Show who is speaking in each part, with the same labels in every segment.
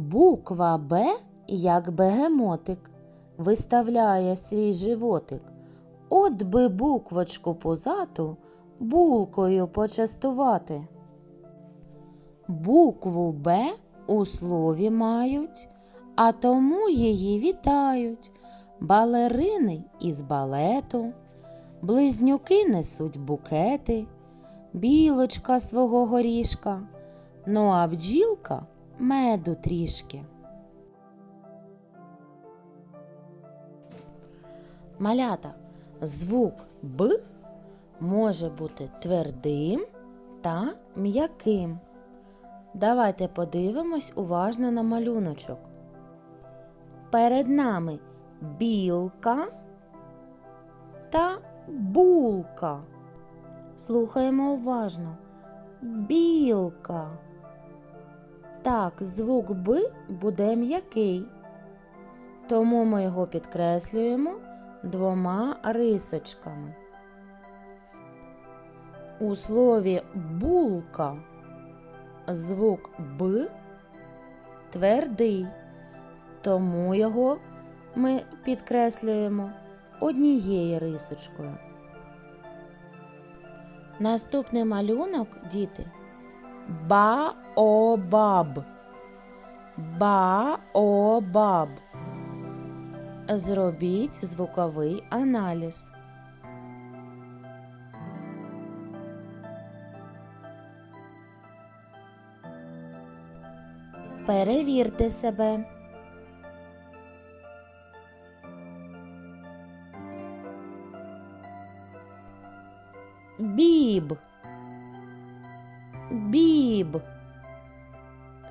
Speaker 1: Буква Б, як бегемотик, виставляє свій животик. От би буквочку позату булкою почастувати. Букву Б у слові мають, а тому її вітають. Балерини із балету, близнюки несуть букети, білочка свого горішка, ну а бджілка меду трішки. Малята, звук Б може бути твердим та м'яким. Давайте подивимось уважно на малюночок. Перед нами білка та булка. Слухаємо уважно. Білка. Так, звук Б буде м'який, тому ми його підкреслюємо двома рисочками. У слові булка звук Б твердий, тому його ми підкреслюємо однією рисочкою. Наступний малюнок, діти. Баобаб. Баобаб. Зробіть звуковий аналіз. Перевірте себе. Біб. Біб.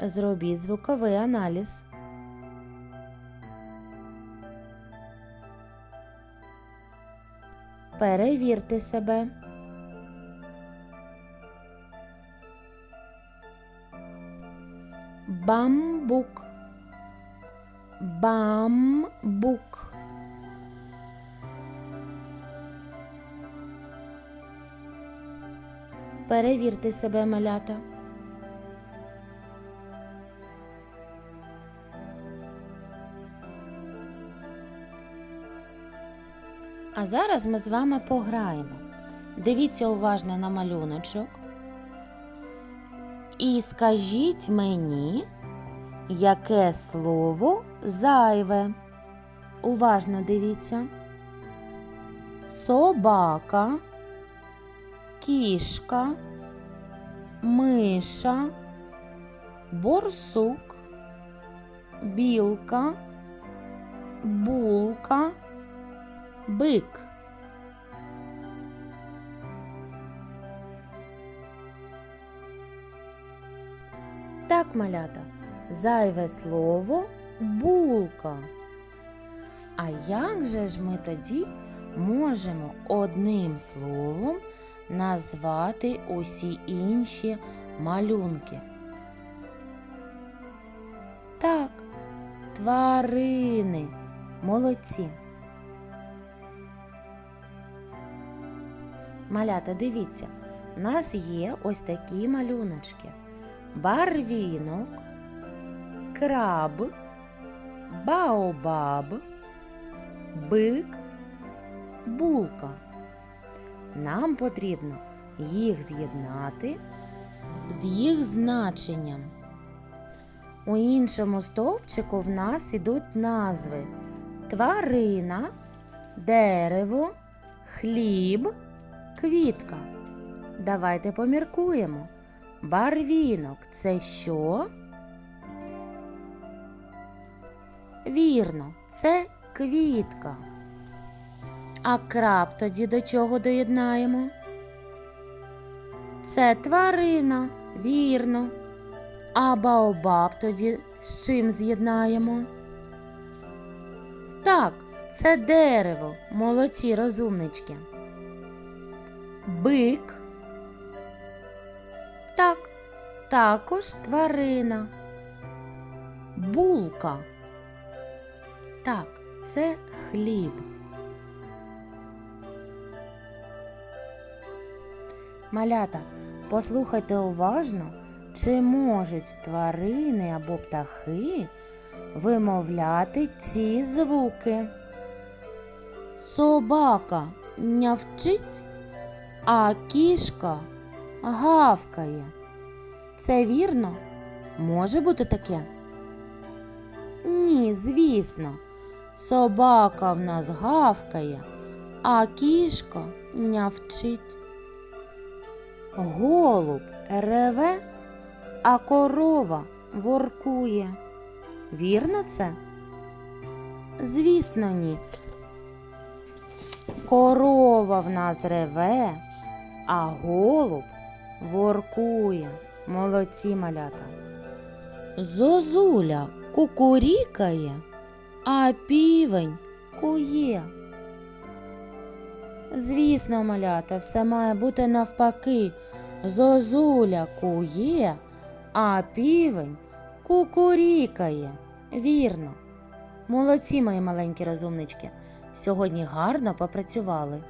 Speaker 1: Зробіть звуковий аналіз. Перевірте себе. Бамбук. Бамбук. Перевірте себе, малята. А зараз ми з вами пограємо. Дивіться уважно на малюночок. І скажіть мені, яке слово зайве. Уважно дивіться. Собака, кішка, миша, борсук, білка, булка, бик. Так, малята, зайве слово булка. А як же ж ми тоді можемо одним словом назвати усі інші малюнки? Так, тварини. Молодці. Малята, дивіться, у нас є ось такі малюночки. Барвінок, краб, баобаб, бик, булка. Нам потрібно їх з'єднати з їх значенням. У іншому стовпчику в нас ідуть назви тварина, дерево, хліб, квітка. Давайте поміркуємо. Барвінок це що? Вірно, це квітка. А краб тоді до чого доєднаємо? Це тварина, вірно. А баобаб тоді з чим з'єднаємо? Так, це дерево, молодці розумнички. Бик. Так, також тварина. Булка. Так, це хліб. Малята, послухайте уважно, чи можуть тварини або птахи вимовляти ці звуки? Собака нявчить, а кішка гавкає. Це вірно? Може бути таке? Ні, звісно. Собака в нас гавкає, а кішка нявчить. Голуб реве, а корова воркує. Вірно це? Звісно, ні. Корова в нас реве, а голуб воркує. Молодці малята. Зозуля кукурікає, а півень кує. Звісно, малята, все має бути навпаки. Зозуля кує, а півень кукурікає. Вірно. Молодці, мої маленькі розумнички. Сьогодні гарно попрацювали.